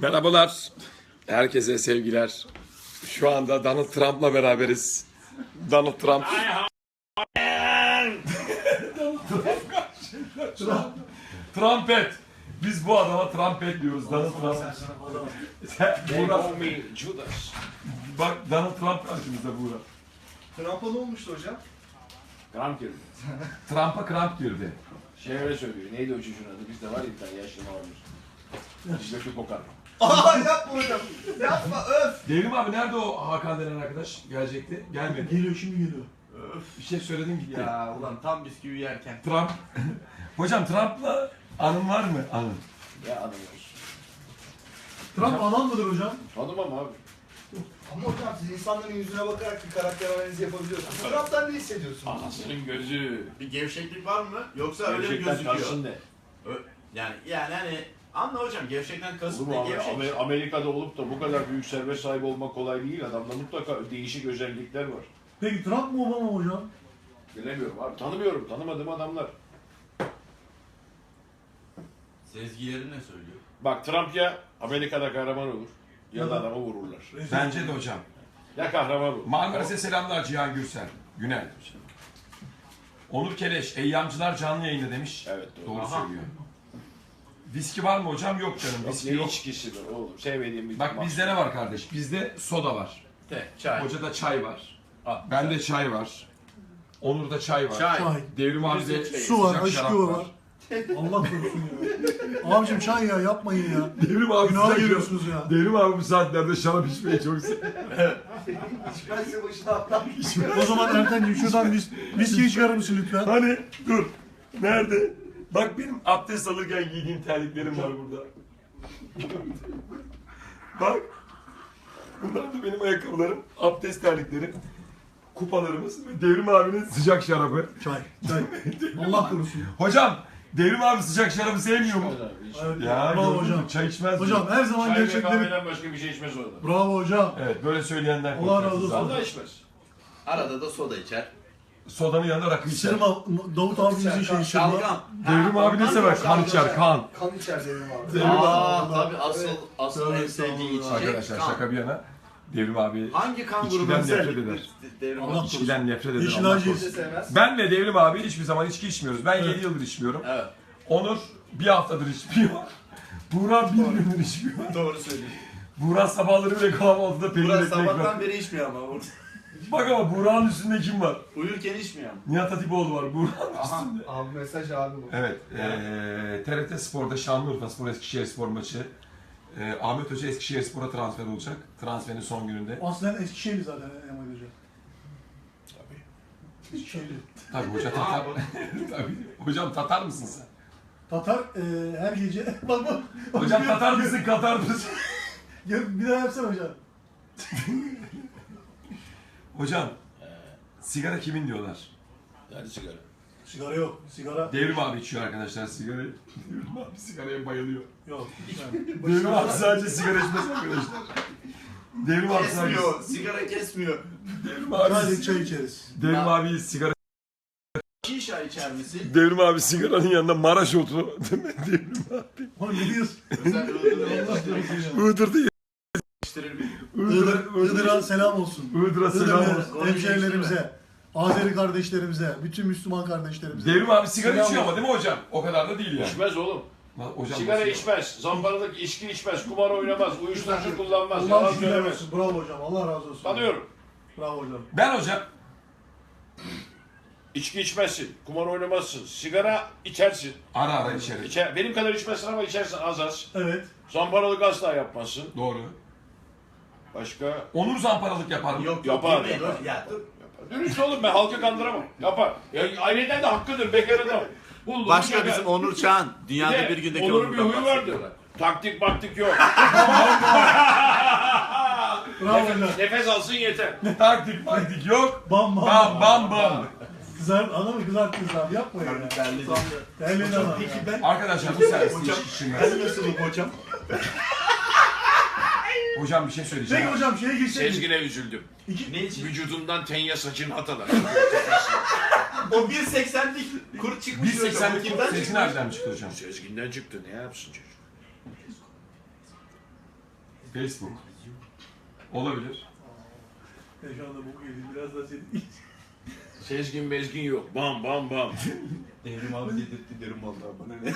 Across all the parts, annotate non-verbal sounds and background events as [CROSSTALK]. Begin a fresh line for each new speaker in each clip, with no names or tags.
Merhabalar. Herkese sevgiler. Şu anda Donald Trump'la beraberiz. Donald Trump. Trump. Trumpet. Biz bu adama Trumpet diyoruz. Donald Trump. Buğra,
Judas.
bak Donald Trump karşımızda Buğra.
Trump'a ne olmuştu hocam?
Kram girdi.
Trump'a kramp girdi.
Şey öyle söylüyor. Neydi o çocuğun adı? Bizde var ya bir tane yaşlı varmış. İşte kokar.
Aa yapma hocam. Yapma öf.
Devrim abi nerede o Hakan denen arkadaş? Gelecekti. Gelmedi.
Geliyor şimdi geliyor.
Bir şey söyledim gitti.
Ya ulan tam bisküvi yerken.
Trump. [LAUGHS] Hocam Trump'la anın var mı? Anın.
Ya adam olsun.
Trump adam mıdır hocam?
Tanımam abi.
Ama hocam siz insanların yüzüne bakarak bir karakter analizi yapabiliyorsunuz. Trump'tan ne hissediyorsunuz?
Anasının gözü.
Bir gevşeklik var mı? Yoksa öyle mi
Gerçekten
gözüküyor? Ö- Yani yani hani anla hocam gevşekten kasıt
Olur
ne
mu abi?
gevşek?
Amer- Amerika'da olup da bu kadar büyük servet sahibi olmak kolay değil. Adamda mutlaka değişik özellikler var.
Peki Trump mı Obama mı hocam?
Bilemiyorum abi. Tanımıyorum. Tanımadığım adamlar.
Sezgilerin ne söylüyor?
Bak Trump ya Amerika'da kahraman olur. Ya da adamı vururlar.
Bence de hocam.
Ya kahraman olur.
Marmaris'e selamlar Cihan Gürsel. Günel. Onur Keleş, Eyyamcılar canlı yayında demiş.
Evet doğru.
Doğru
Aha.
söylüyor. Viski var mı hocam? Yok canım.
Yok,
Viski
ne
yok.
içkisi var oğlum. Sevmediğim bir
Bak bizde ne var kardeş? Bizde soda var.
Te, çay.
Hocada çay var.
Ah,
Bende çay var. Onur'da çay var.
Çay.
Çay.
Devrim abi de
Su var,
sıcak şarap
aşkı var. Allah korusun ya. Abicim çay ya yapmayın ya.
Devrim abi
Günaha
sıcak
giriyorsunuz ya.
Devrim abi bu saatlerde şarap içmeyi çok seviyor.
Size başına atlamış.
O zaman Ertan'cığım şuradan vis viskiyi çıkarır mısın lütfen?
Hani dur. Nerede? Bak benim abdest alırken giydiğim terliklerim var burada. Bak. Bunlar da benim ayakkabılarım, abdest terliklerim, kupalarımız ve Devrim abinin sıcak şarabı.
Çay, çay. Allah korusun.
Hocam, Devrim abi sıcak şarabı sevmiyor mu?
Evet,
Ya
bravo hocam.
Çay içmez mi?
Hocam her zaman
Çay ve
gerçekleri...
kahveden başka bir şey içmez orada.
Bravo hocam.
Evet, böyle söyleyenler
Allah razı olsun.
zaten.
İçmez.
Arada da soda içer.
Sodanın yanında rakı içer.
Sırma, Davut abimizin şeyi sırma.
Şalgam.
Devrim abi ne sever? Kan içer, kan.
Kan içer dedim abi.
Devrim
Aa
abi.
tabii asıl asıl en sevdiği içecek
Arkadaşlar
kan.
şaka bir yana. Devrim abi
Hangi kan
İçkiden
grubunu
nefret
sevdik?
eder.
Devrim
Allah
abi.
korusun.
içkiden nefret eder. Allah korusun.
Sevmez.
Ben ve Devrim abi hiçbir zaman içki içmiyoruz. Ben
Evet.
7 yıldır içmiyorum.
Evet.
Onur bir haftadır içmiyor. [LAUGHS] Buğra bir gündür içmiyor.
Doğru söylüyorsun.
Buğra sabahları bile kahvaltıda peynir
Burası
ekmek var.
sabahtan beri içmiyor ama. [LAUGHS]
Bak ama Buğra'nın üstünde kim var?
Uyurken içmiyor ama.
Nihat Hatipoğlu var Buğra'nın
Aha,
üstünde.
abi mesaj abi bu.
Evet, eee TRT Spor'da Şanlıurfa Spor Eskişehir Spor maçı. Eee Ahmet Hoca Eskişehir Spor'a transfer olacak. Transferin son gününde.
Aslen Eskişehirli zaten Emel Hoca. Eskişehirli.
Tabii hoca [LAUGHS] Tatar. [LAUGHS] Tabii. Hocam Tatar mısın sen?
Tatar e, her gece... [LAUGHS] bak bak.
Hocam Tatar mısın, Katar mısın?
Ya, bir daha yapsana hocam.
Hocam, sigara kimin diyorlar?
Hadi sigara.
Sigara yok. Sigara
Devrim abi içiyor arkadaşlar sigarayı. Devrim abi sigaraya bayılıyor.
yok. [LAUGHS]
Devrim abi sadece sigara içmez arkadaşlar. Devrim abi sadece...
Kesmiyor. Sigara kesmiyor.
Devrim abi,
Sadece çay içeriz.
Devrim abi sigara...
Şişa içer misin?
Devrim abi sigaranın yanında Maraş otu. [LAUGHS] Değil mi? Devrim abi.
Oğlum ne diyorsun? Allah ya.
Iğdır'da
bir.
Iğdır,
Iğdır, Iğdır'a selam olsun.
Iğdır'a selam olsun.
Hemşehrilerimize, Azeri kardeşlerimize, bütün Müslüman kardeşlerimize.
Devrim abi sigara
Selam
içiyor
olsun.
ama değil mi hocam? O kadar da değil yani.
İçmez oğlum.
Lan Hocam
Sigara
nasıl-
içmez, zamparalık içki içmez, kumar oynamaz, uyuşturucu kullanmaz,
Allah
yalan
şükürler
söylemez.
olsun. Bravo hocam. Allah razı olsun.
Tanıyorum.
Bravo hocam.
Ben hocam
İçki içmezsin, kumar oynamazsın, sigara içersin.
ara ara içerim.
İçer, benim kadar içmezsin ama içersin az az.
Evet.
Zamparalık asla yapmazsın.
Doğru.
Başka?
Onur zamparalık yapar mı?
Yok
Yapar, yapar.
Ya dur.
Dürüst oğlum ben halkı kandıramam. Yapar. Ya, aileden de hakkıdır bekar adam. Buldu,
Başka
bekar.
bizim Onur Çağan.
Bir
Dünyada
de
bir gündeki
Onur'un bir
Onur'dan
huyu vardı. Taktik baktik yok.
Bravo
nefes, nefes alsın yeter.
Taktik maktik yok.
Bam bam.
Bam bam bam.
Kızart, adamı kızarttınız abi. Yapmayın ya.
Belli.
Terledi adam ya.
Arkadaşlar bu servis iş işinde.
nasılım hocam?
Hocam bir şey söyleyeceğim.
Peki hocam şeye girsek.
Sezgin'e üzüldüm.
İki,
Ne için?
Vücudundan tenya saçını atalar.
O 1.80'lik kurt çıkmış hocam. O
1.80'lik
kimden
kurt
çıkmış?
nereden çıktı hocam?
Sezgin'den çıktı ne yapsın çocuk?
Facebook. Olabilir.
Şu anda boku yedim. Biraz daha senin.
Sezgin mezgin yok. Bam bam bam. [LAUGHS]
Devrim abi dedirtti derim vallahi bana ne.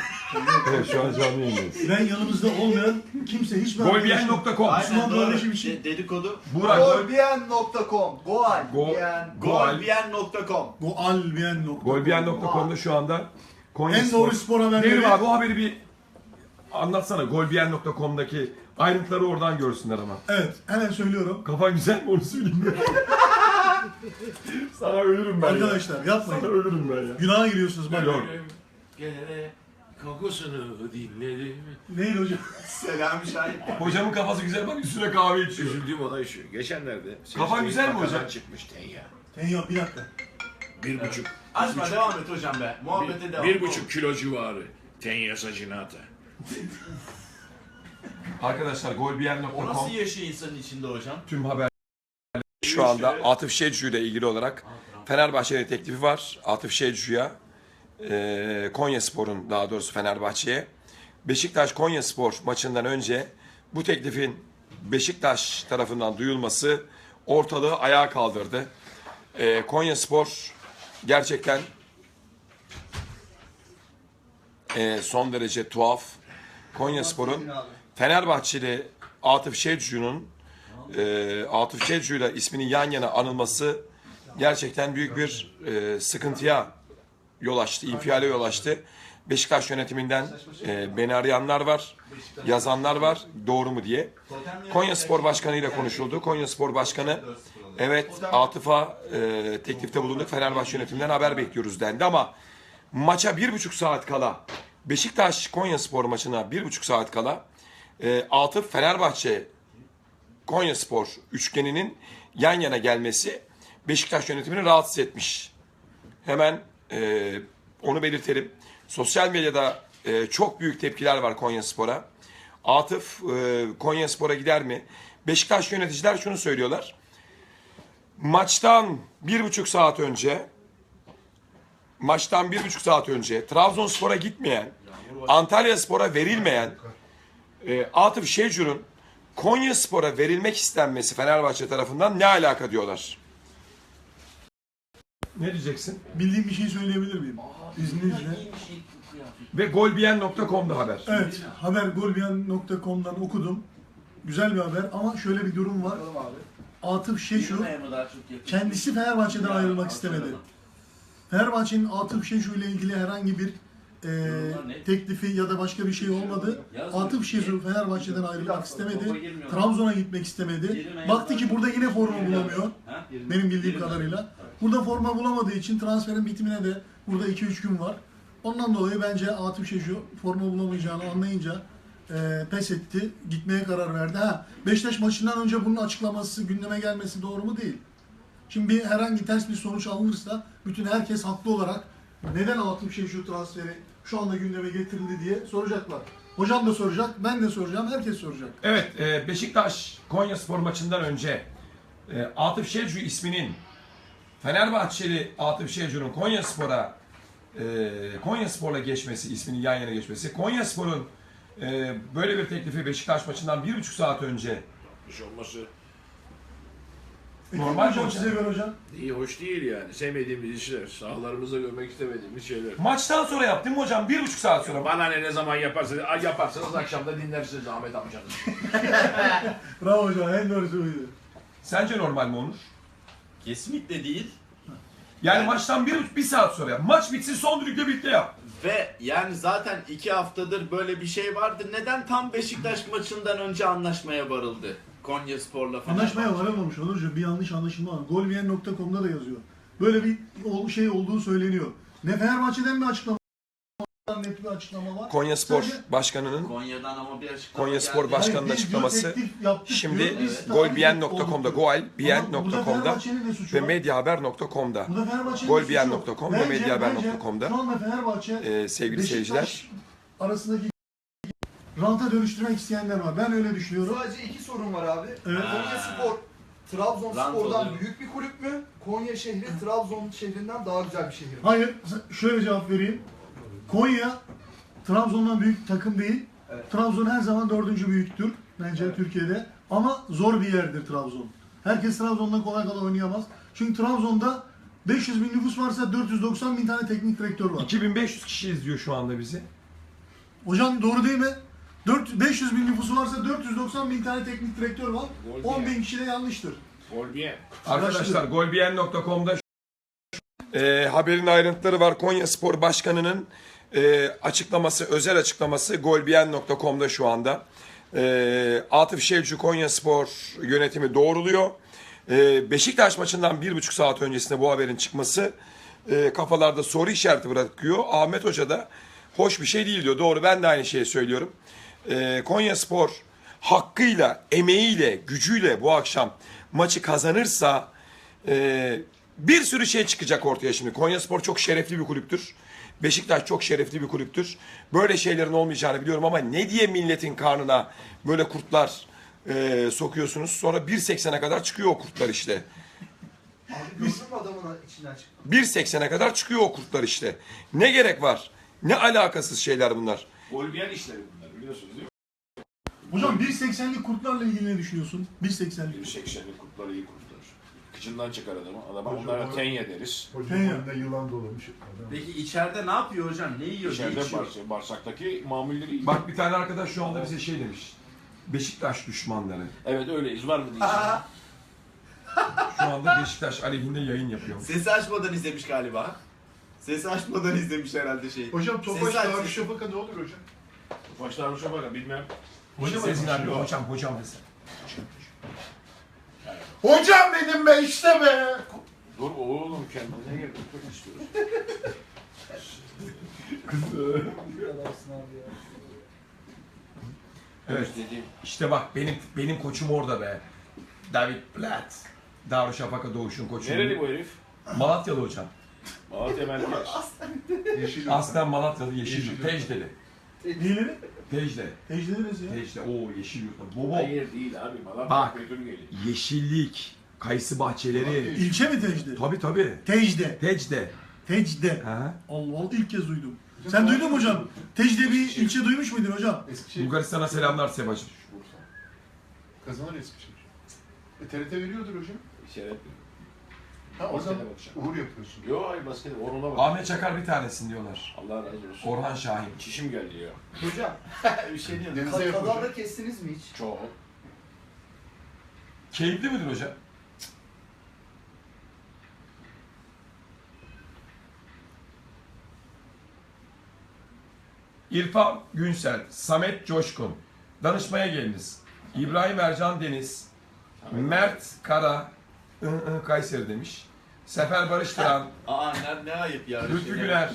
[LAUGHS]
Evet şu an canlı yayındayız.
Ben yanımızda olmayan kimse hiç ben
Golbiyen.com
Müslüman kardeşim için.
De- dedikodu.
Burak Gol-
Golbiyen.com Goal.
Go-
Biyen.
Goal.
Golbiyen.com
Golbiyen.com
Golbiyen.com'da şu anda Konya
En
Spor-
doğru spor haberleri.
Devrim abi o haberi bir anlatsana. Golbiyen.com'daki ayrıntıları oradan görsünler ama.
Evet hemen söylüyorum.
Kafan güzel mi onu söyleyeyim. [LAUGHS] Sana ölürüm ben ya.
Arkadaşlar yapmayın.
Sana ölürüm ben ya.
Günaha giriyorsunuz bak.
Yok.
Gene kokusunu dinledim.
Neydi hocam?
Selami Şahin.
Hocamın kafası güzel bak üstüne kahve içiyor.
Üzüldüğüm olay şu. Geçenlerde
Kafan
Sezgin
güzel mi
kakadan
hocam?
çıkmış tenya.
Tenya bir dakika.
Bir buçuk.
Açma devam et hocam be. Muhabbete
Bir,
devam.
bir buçuk kilo civarı. Tenya saçını ata. [LAUGHS]
Arkadaşlar
O nasıl yaşıyor insanın içinde hocam?
tüm haber şu anda Atıf Şecu ile ilgili olarak Fenerbahçe'nin teklifi var. Atıf Şecu'ya e, Konya Spor'un daha doğrusu Fenerbahçe'ye Beşiktaş Konya Spor maçından önce bu teklifin Beşiktaş tarafından duyulması ortalığı ayağa kaldırdı. E, Konya Spor gerçekten e, son derece tuhaf. Konya Spor'un Fenerbahçeli Atıf Şecu'nun e, Atıf Şecu ile isminin yan yana anılması gerçekten büyük bir e, sıkıntıya yol açtı, infiale yol açtı. Beşiktaş yönetiminden e, beni arayanlar var, yazanlar var, doğru mu diye. Konya Spor Başkanı ile konuşuldu. Konya Spor Başkanı evet Atıf'a e, teklifte bulunduk, Fenerbahçe yönetiminden haber bekliyoruz dendi ama maça bir buçuk saat kala, Beşiktaş Konya Spor maçına bir buçuk saat kala e, Atıf Fenerbahçe Konya Spor üçgeninin yan yana gelmesi Beşiktaş yönetimini rahatsız etmiş. Hemen e, onu belirtelim. Sosyal medyada e, çok büyük tepkiler var Konya Spor'a. Atıf e, Konya Spor'a gider mi? Beşiktaş yöneticiler şunu söylüyorlar. Maçtan bir buçuk saat önce maçtan bir buçuk saat önce Trabzonspor'a gitmeyen, Antalya Spor'a verilmeyen e, Atıf Şecur'un Konya Spor'a verilmek istenmesi Fenerbahçe tarafından ne alaka diyorlar. Ne diyeceksin?
Bildiğim bir şey söyleyebilir miyim? İzninizle.
Ve golbiyen.com'da haber.
Evet, haber golbiyan.com'dan okudum. Güzel bir haber ama şöyle bir durum var. Atıf Şeşu kendisi Fenerbahçe'den ayrılmak istemedi. Fenerbahçe'nin Atıf Şeşu ile ilgili herhangi bir e, teklifi ya da başka bir şey olmadı. Atıf Şeşu Fenerbahçe'den ayrılmak istemedi. Trabzon'a gitmek istemedi. Baktı ki burada yine forma bulamıyor. Benim bildiğim kadarıyla. Burada forma bulamadığı için transferin bitimine de burada 2-3 gün var. Ondan dolayı bence Atıf Şeşu forma bulamayacağını anlayınca e, pes etti. Gitmeye karar verdi. Ha, Beşiktaş maçından önce bunun açıklaması, gündeme gelmesi doğru mu değil? Şimdi bir herhangi ters bir sonuç alınırsa bütün herkes haklı olarak neden Atıf Şeşu transferi şu anda gündeme getirildi diye soracaklar. Hocam da soracak, ben de soracağım, herkes soracak.
Evet, e, Beşiktaş Konya Spor maçından önce e, Atıf Şecu isminin Fenerbahçeli Atıf Şecu'nun Konya Spor'a e, Konya Spor'la geçmesi, isminin yan yana geçmesi, Konya Spor'un e, böyle bir teklifi Beşiktaş maçından bir buçuk saat önce
olması
Normal
hocam
mi
size
hocam?
göre hocam.
iyi hoş değil yani. Sevmediğimiz işler. Sahalarımızda görmek istemediğimiz şeyler.
maçtan sonra yaptım mı hocam? Bir buçuk saat sonra.
Bana ne ne zaman yaparsanız, ay yaparsanız akşam da dinlersiniz Ahmet amcanız. [LAUGHS]
Bravo hocam, en doğrusu buydu.
Sence normal mi Onur?
Kesinlikle değil.
Yani
Yani-
maçtan bir, bir saat sonra yap. Maç bitsin son düdükle birlikte yap.
Ve yani zaten iki haftadır böyle bir şey vardı. Neden tam Beşiktaş maçından önce anlaşmaya varıldı? Konya Spor'la falan.
Anlaşmaya varılmamış Onurcuğum. Bir yanlış anlaşılma var. Golviyen.com'da da yazıyor. Böyle bir şey olduğu söyleniyor. Ne Fenerbahçe'den bir açıklama var, net bir açıklama var.
Konya Spor
Sadece-
Başkanı'nın
Konya'dan ama bir açıklama
Konya Spor
geldi.
Başkanı'nın
Hayır, biz
açıklaması
teklif yaptık
şimdi
diyor, biz
golbiyen.com'da,
olduk
golbiyen.com'da
Fenerbahçe'nin de suçu
ve
var.
medyahaber.com'da
Burada Fenerbahçe'nin suçu yok.
ve
Bence-
medyahaber.com'da
bence Şu anda Fenerbahçe
e, sevgili
Beşiktaş
seyirciler
arasındaki ranta dönüştürmek isteyenler var. Ben öyle düşünüyorum.
Sadece iki sorun var abi.
Evet.
Konya Spor,
Rant
Trabzonspor'dan
oluyor.
büyük bir kulüp mü? Konya şehri Trabzon şehrinden daha güzel bir şehir mi?
Hayır, şöyle cevap vereyim. Konya Trabzon'dan büyük takım değil.
Evet.
Trabzon her zaman dördüncü büyüktür bence
Evet.
Türkiye'de. Ama zor bir yerdir Trabzon. Herkes Trabzon'dan kolay kolay oynayamaz. Çünkü Trabzon'da 500 bin nüfus varsa 490 bin tane teknik direktör var.
2500 kişi izliyor şu anda bizi.
Hocam doğru değil mi? 4, 500 bin nüfusu varsa 490 bin tane teknik direktör var.
Gol
10
diye.
bin kişi de yanlıştır.
Gol bien.
Arkadaşlar golbien.com'da e, haberin ayrıntıları var. Konya Spor Başkanı'nın e, açıklaması, özel açıklaması golbien.com'da şu anda. E, Atıf Şevcu Konya Spor yönetimi doğruluyor. E, Beşiktaş maçından bir buçuk saat öncesinde bu haberin çıkması e, kafalarda soru işareti bırakıyor. Ahmet Hoca da hoş bir şey değil diyor. Doğru ben de aynı şeyi söylüyorum. E, Konya Spor hakkıyla, emeğiyle, gücüyle bu akşam maçı kazanırsa e, bir sürü şey çıkacak ortaya şimdi. Konyaspor çok şerefli bir kulüptür. Beşiktaş çok şerefli bir kulüptür. Böyle şeylerin olmayacağını biliyorum ama ne diye milletin karnına böyle kurtlar e, sokuyorsunuz? Sonra 1.80'e kadar çıkıyor o kurtlar işte.
Abi gördün mü adamın içinden çıktı?
1.80'e kadar çıkıyor o kurtlar işte. Ne gerek var? Ne alakasız şeyler bunlar.
Gol bien işleri bunlar biliyorsunuz değil mi?
Hocam 1.80'lik kurtlarla ilgili ne düşünüyorsun? 1.80'lik.
1.80'lik kurtlar iyi kurtlar. Kıçından çıkar adamı. Adama onlara tenya deriz.
Hocam yılan dolamış. Adam.
Peki içeride ne yapıyor hocam? Ne yiyor? ne
İçeride
içiyor?
bağırsak, bağırsaktaki mamulleri iyi.
Bak bir tane arkadaş şu anda bize şey demiş. Beşiktaş düşmanları.
Evet öyleyiz. Var mı diyeceğim.
Şu anda Beşiktaş aleyhinde yayın yapıyor.
Sesi açmadan izlemiş galiba. Sesi açmadan izlemiş herhalde şeyi.
Hocam Tofaş
Sesi aç,
Darüşşafaka ne olur hocam?
Başlar hoşa bakın bilmem.
Hocam Sezgin abi hocam hocam desin.
Hocam dedim be işte be.
Dur oğlum kendine gel. Çok istiyoruz.
Adamsın abi ya.
Evet.
Dediğim.
İşte bak benim benim koçum orada be. David Platt. Darüşşafaka Doğuş'un koçu.
Nereli bu herif?
Malatyalı hocam.
Malatya merkez.
Yeşil
Aslen Malatyalı Yeşil
Yeşilyurt.
Tecdeli.
Neleri?
Tecle.
Tecrübe neresi ya?
Tecde. Oo Yeşilyurt'ta. Bobo.
Hayır değil abi. Malatya
Bak.
Petrol geliyor.
Yeşillik. Kayısı bahçeleri.
İlçe mi Tecde?
Tabi tabi.
Tecde.
Tecde.
Tecde.
Ha?
Allah Allah ilk kez duydum. Sen duydun mu hocam? Tecde bir ilçe duymuş muydun hocam?
Eskişehir
Bulgaristan'a selamlar Sebacım.
kazanır Eskişehir. E, TRT veriyordur hocam.
İşaret.
Ha o zaman uğur yapıyorsun.
Yo hayır basket. Oruna bak.
Ahmet Çakar bir tanesin diyorlar.
Allah razı olsun.
Orhan Şahin.
Çişim geldi ya.
Hocam, [LAUGHS]
bir şey diyor.
Denize
ka-
yapacak.
kadavra kestiniz mi hiç?
Çok.
Keyifli midir hocam? İrfan Günsel, Samet Coşkun. Danışmaya geliniz. İbrahim Ercan Deniz, Mert Kara, Kayseri demiş. Sefer Barış Tıran, [LAUGHS]
Aa ne, ne ayıp ya. öyle
Lütfü
şeyler.
Güler,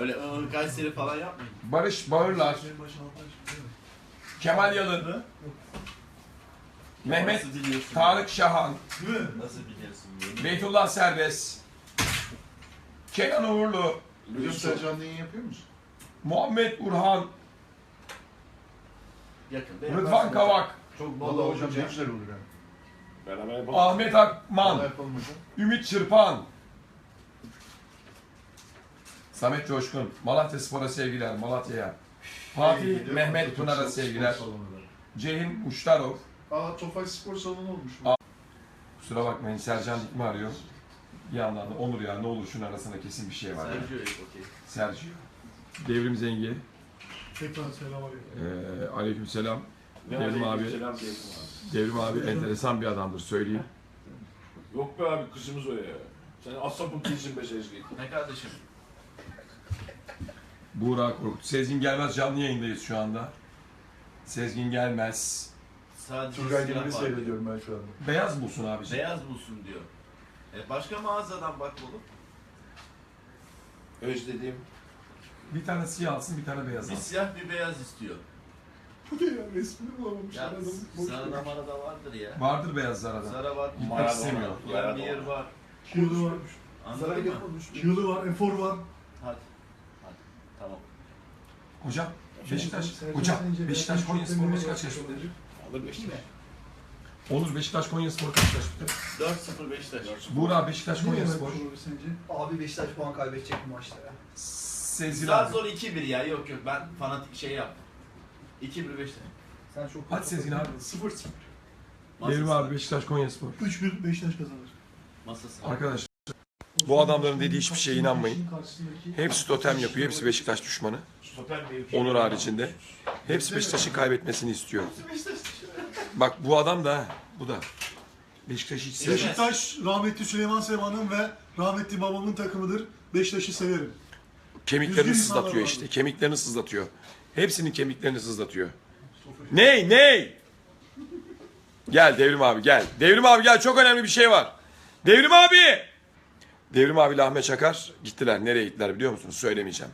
Öyle ıı, Kayseri falan yapmayın.
Barış Bağırlar, Kemal Yalın, Mehmet
Nasıl biliyorsun?
Tarık Şahan,
Nasıl biliyorsun? bunu?
Beytullah Serbest, Kenan Uğurlu,
Hocam sen canlı yayın yapıyor musun?
Muhammed Urhan,
Yakında
Rıdvan
yaparsın.
Kavak,
Çok bol
Vallahi hocam
olunca.
ne güzel olur yani.
Beraber yapalım.
Ahmet Akman. Ümit Çırpan, Samet Coşkun, Malatya Spor'a sevgiler, Malatya'ya. Fatih
Gidiyor,
Mehmet Pınar'a sevgiler. Ceyhun Uçtarov,
Aa Tofaş Spor Salonu olmuş.
kusura bakmayın Sercan Dikme arıyor. Bir yandan da Onur ya ne olur şunun arasında kesin bir şey var.
Sergio okey.
Sergio. Devrim Zengi,
Tekrar selam aleyküm.
ee, aleyküm selam. Devrim abi. Devrim abi enteresan bir adamdır söyleyeyim.
Yok be abi kızımız o ya. Sen asapın değilsin be Sezgin.
Ne kardeşim?
Buğra Korkut. Sezgin Gelmez canlı yayındayız şu anda. Sezgin Gelmez.
Sadece
Turgay Demir'i seyrediyorum ben şu anda.
Beyaz bulsun abiciğim.
Beyaz bulsun diyor. E başka mağazadan bak oğlum.
Özledim.
Bir tane siyah alsın bir tane beyaz
Bir
alsın.
siyah bir beyaz istiyor.
Bu ne ya resmini bulamamışlar
Ya.
Boş
Zara
ver.
marada vardır ya.
Vardır beyazlar adam.
Zara var.
Gitmek
Maradona.
istemiyor.
Vernier var.
Q'lu var.
Zarar
Anladın mı?
yapmamış.
Q'lu var, efor var.
Hadi. Hadi. Tamam.
Hocam Beşiktaş, hocam Beşiktaş Konya Spor maçı kaç kaç bitti?
Alır Beşiktaş.
Onur Beşiktaş Konya Spor kaç kaç bitti?
4-0 Beşiktaş.
Buğra Beşiktaş
Niye
Konya Spor.
bir şey olur sence?
Abi Beşiktaş puan kaybedecek bu maçta ya.
Sezgin abi.
zor 2-1 ya. Yok yok ben fanatik şey yaptım. 2-1 Beşiktaş.
Sen çok
Hadi Sezgin abi.
0-0.
Devrim abi Beşiktaş Konya Spor.
3-1 Beşiktaş kazanır.
Masası.
Arkadaşlar bu adamların dediği hiçbir şeye inanmayın. Hepsi totem yapıyor. Hepsi Beşiktaş düşmanı.
Mevki.
Onur haricinde. Hepsi Beşiktaş'ın kaybetmesini istiyor. Bak bu adam da bu da. Beşiktaş hiç sevmez.
Beşiktaş rahmetli Süleyman Seba'nın ve rahmetli babamın takımıdır. Beşiktaş'ı severim.
Kemiklerini
Düzgün
sızlatıyor işte. Kemiklerini sızlatıyor. Hepsinin kemiklerini sızlatıyor. Ney ney? Gel Devrim abi gel. Devrim abi gel çok önemli bir şey var. Devrim abi! Devrim abi Ahmet Çakar gittiler. Nereye gittiler biliyor musunuz? Söylemeyeceğim.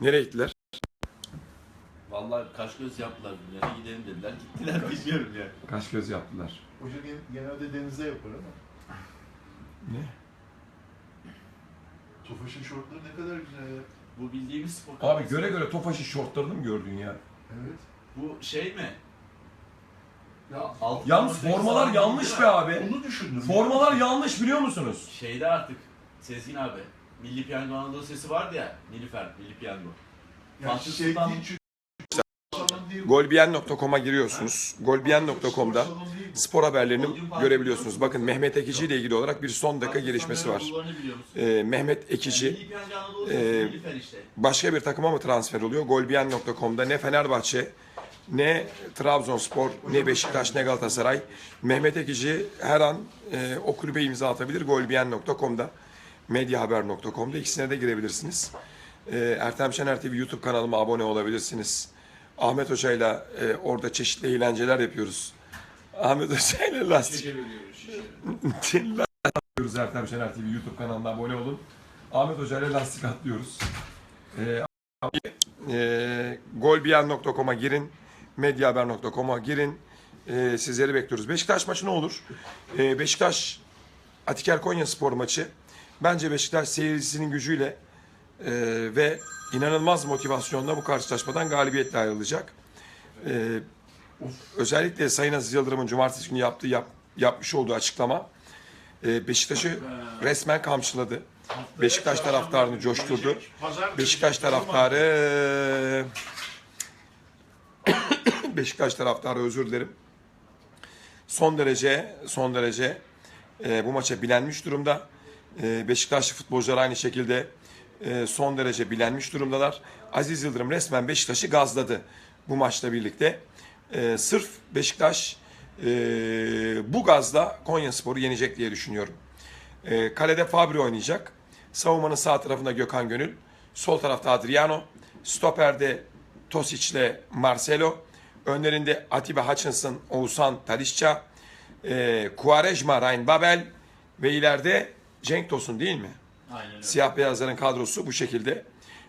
Nereye gittiler?
Vallahi kaş göz yaptılar birbirlerine gidelim dediler. Gittiler bilmiyorum ya.
Kaş göz yaptılar.
Hoca gen- genelde denizde yapar ama.
Ne?
Tofaş'ın şortları ne kadar güzel ya.
Bu bildiğimiz spor
Abi
kafası.
göre göre Tofaş'ın şortlarını mı gördün ya?
Evet.
Bu şey mi?
Ya,
Alt
Yalnız formalar yanlış be abi.
Onu düşündüm.
Formalar yanlış biliyor musunuz?
Şeyde artık Sezgin abi. Milli Piyango Anadolu Sesi vardı ya. Nilüfer, Milli Piyango.
Ya
Fatih
şey
Sultan-
değil çünkü.
Golbiyen.com'a giriyorsunuz. Golbiyen.com'da
Spor
haberlerini görebiliyorsunuz. Bakın Mehmet Ekici ile ilgili olarak bir son dakika gelişmesi var. Ee, Mehmet Ekici e, başka bir takıma mı transfer oluyor? Golbiyen.com'da ne Fenerbahçe, ne Trabzonspor, ne Beşiktaş, ne Galatasaray. Mehmet Ekici her an e, o kulübe imza atabilir. Golbiyen.com'da, medyahaber.com'da ikisine de girebilirsiniz. E, Ertem Şener TV YouTube kanalıma abone olabilirsiniz. Ahmet Hoca'yla e, orada çeşitli eğlenceler yapıyoruz. Ahmet Hoca'yla lastik lastik atlıyoruz Ertem Şener TV YouTube kanalına abone olun. Ahmet Hoca'yla lastik atlıyoruz. Ee, e, golbiyen.com'a girin. Medyahaber.com'a girin. Ee, sizleri bekliyoruz. Beşiktaş maçı ne olur? Ee, Beşiktaş Atiker Konya Spor maçı. Bence Beşiktaş seyircisinin gücüyle e, ve inanılmaz motivasyonla bu karşılaşmadan galibiyetle ayrılacak. Ee, özellikle Sayın Aziz Yıldırım'ın cumartesi günü yaptığı yap- yapmış olduğu açıklama e, Beşiktaş'ı resmen kamçıladı. Beşiktaş taraftarını coşturdu. Beşiktaş taraftarı [COUGHS] Beşiktaş taraftarı özür dilerim. Son derece son derece e, bu maça bilenmiş durumda. E, Beşiktaşlı futbolcular aynı şekilde e, son derece bilenmiş durumdalar. Aziz Yıldırım resmen Beşiktaş'ı gazladı bu maçla birlikte. E, sırf Beşiktaş e, bu gazla Konyaspor'u yenecek diye düşünüyorum. Kalede Fabri oynayacak. Savunmanın sağ tarafında Gökhan Gönül. Sol tarafta Adriano. Stoper'de Tosic ile Marcelo. Önlerinde Atiba Hutchinson, Oğuzhan Talisca. E, Ryan Babel. Ve ileride Cenk Tosun değil mi? Siyah beyazların kadrosu bu şekilde.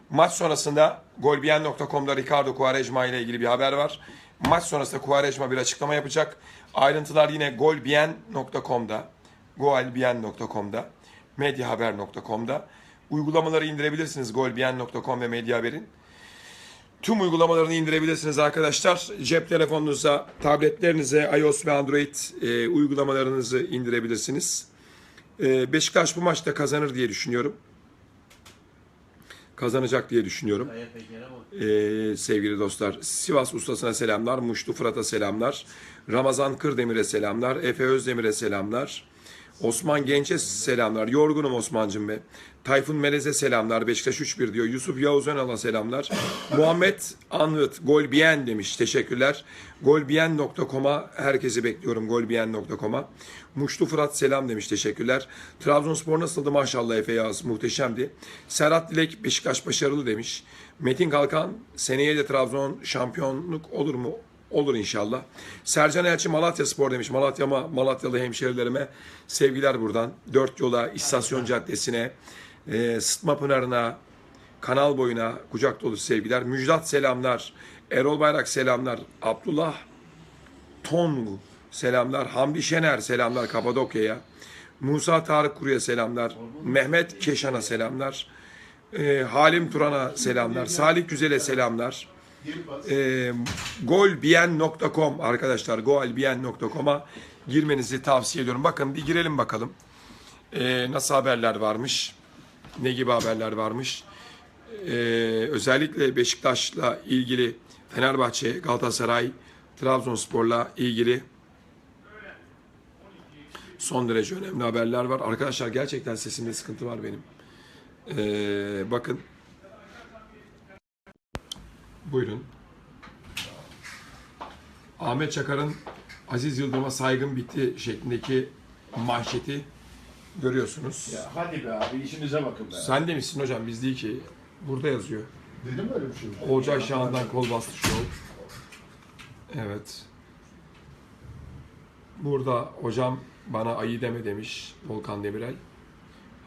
Maç sonrasında golbiyen.com'da Ricardo Quaresma ile ilgili bir haber var. Maç sonrasında Quaresma bir açıklama yapacak. Ayrıntılar yine golbiyen.com'da, golbiyen.com'da, medyahaber.com'da. Uygulamaları indirebilirsiniz golbiyen.com ve Medya Haber'in. Tüm uygulamalarını indirebilirsiniz arkadaşlar. Cep telefonunuza, tabletlerinize iOS ve Android e, uygulamalarınızı indirebilirsiniz. E, Beşiktaş bu maçta kazanır diye düşünüyorum. Kazanacak diye düşünüyorum. Ee, sevgili dostlar. Sivas ustasına selamlar. Muşlu Fırat'a selamlar. Ramazan Kırdemir'e selamlar. Efe Özdemir'e selamlar. Osman Genç'e selamlar. Yorgunum Osman'cım be. Tayfun Melez'e selamlar. Beşiktaş 3-1 diyor. Yusuf Yavuz Önal'a selamlar. [LAUGHS] Muhammed Anlıt Golbiyen demiş. Teşekkürler. Golbiyen.com'a herkesi bekliyorum. Golbiyen.com'a. Muşlu Fırat selam demiş. Teşekkürler. Trabzonspor nasıldı maşallah Efe Yağız. Muhteşemdi. Serhat Dilek Beşiktaş başarılı demiş. Metin Kalkan seneye de Trabzon şampiyonluk olur mu? Olur inşallah. Sercan Elçi Malatya Spor demiş. Malatya'ma, Malatyalı hemşerilerime sevgiler buradan. Dört yola, İstasyon Caddesi'ne, e, Sıtma Pınarı'na, kanal boyuna kucak dolu sevgiler. Müjdat selamlar. Erol Bayrak selamlar. Abdullah Tongu selamlar. Hamdi Şener selamlar Kapadokya'ya. Musa Tarık Kuru'ya selamlar. Mehmet Keşan'a selamlar. E, Halim Turan'a selamlar. Salih Güzel'e selamlar. E, golbien.com arkadaşlar golbien.com'a girmenizi tavsiye ediyorum. Bakın bir girelim bakalım. E, nasıl haberler varmış? Ne gibi haberler varmış? E, özellikle Beşiktaş'la ilgili Fenerbahçe, Galatasaray, Trabzonspor'la ilgili son derece önemli haberler var. Arkadaşlar gerçekten sesimde sıkıntı var benim. E, bakın. Buyurun. Ahmet Çakar'ın Aziz Yıldırım'a saygın bitti şeklindeki manşeti görüyorsunuz.
Ya hadi be abi işinize bakın be.
Sen de misin hocam? Biz değil ki. Burada yazıyor.
Dedim mi öyle bir şey?
Olcay Şahan'dan kol bastı show. Evet. Burada hocam bana ayı deme demiş Volkan Demirel.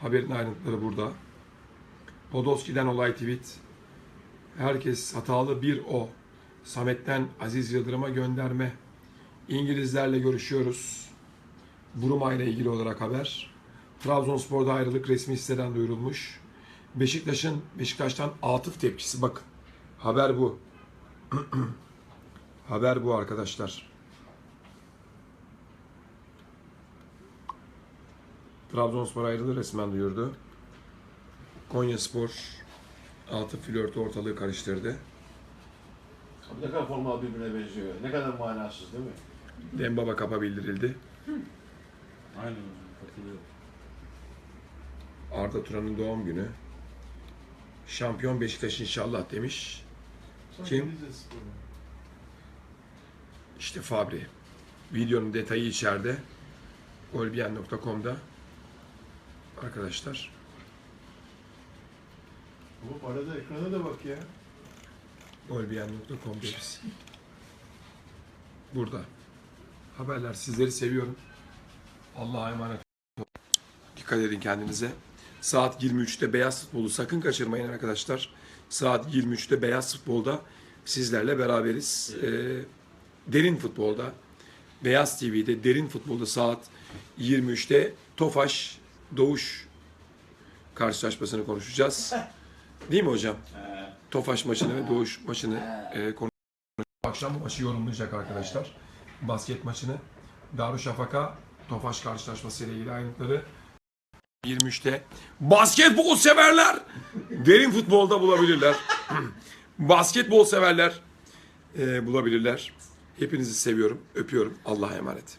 Haberin ayrıntıları burada. Podolski'den olay tweet. Herkes hatalı bir o. Samet'ten Aziz Yıldırım'a gönderme. İngilizlerle görüşüyoruz. Buruma ile ilgili olarak haber. Trabzonspor'da ayrılık resmi siteden duyurulmuş. Beşiktaş'ın Beşiktaş'tan atıf tepkisi bakın. Haber bu. [CLEARS THROAT] haber bu arkadaşlar. Trabzonspor ayrılığı resmen duyurdu. Konyaspor atıf flörtü ortalığı karıştırdı.
Ne kadar formal birbirine benziyor. Ne kadar manasız değil mi?
Dembaba kapa bildirildi.
Aynen hocam katılıyorum.
Arda Turan'ın doğum günü. Şampiyon Beşiktaş inşallah demiş. Kim? İşte Fabri. Videonun detayı içeride. Golbiyen.com'da. Arkadaşlar.
Bu arada ekrana da bak ya.
Golbiyen.com deriz. Burada. Haberler sizleri seviyorum. Allah'a emanet olun. Dikkat edin kendinize. Saat 23'te Beyaz Futbolu sakın kaçırmayın arkadaşlar. Saat 23'te Beyaz Futbol'da sizlerle beraberiz. Ee, derin Futbol'da, Beyaz TV'de Derin Futbol'da saat 23'te Tofaş Doğuş karşılaşmasını konuşacağız. [LAUGHS] Değil mi hocam? Tofaş maçını ve Doğuş maçını e, konu- Akşam bu maçı yorumlayacak arkadaşlar. Basket maçını. Darüşşafaka Tofaş karşılaşması ile ilgili ayrıntıları 23'te basketbol severler derin futbolda bulabilirler. [CLEARS THROAT] basketbol severler e, bulabilirler. Hepinizi seviyorum, öpüyorum. Allah'a emanet.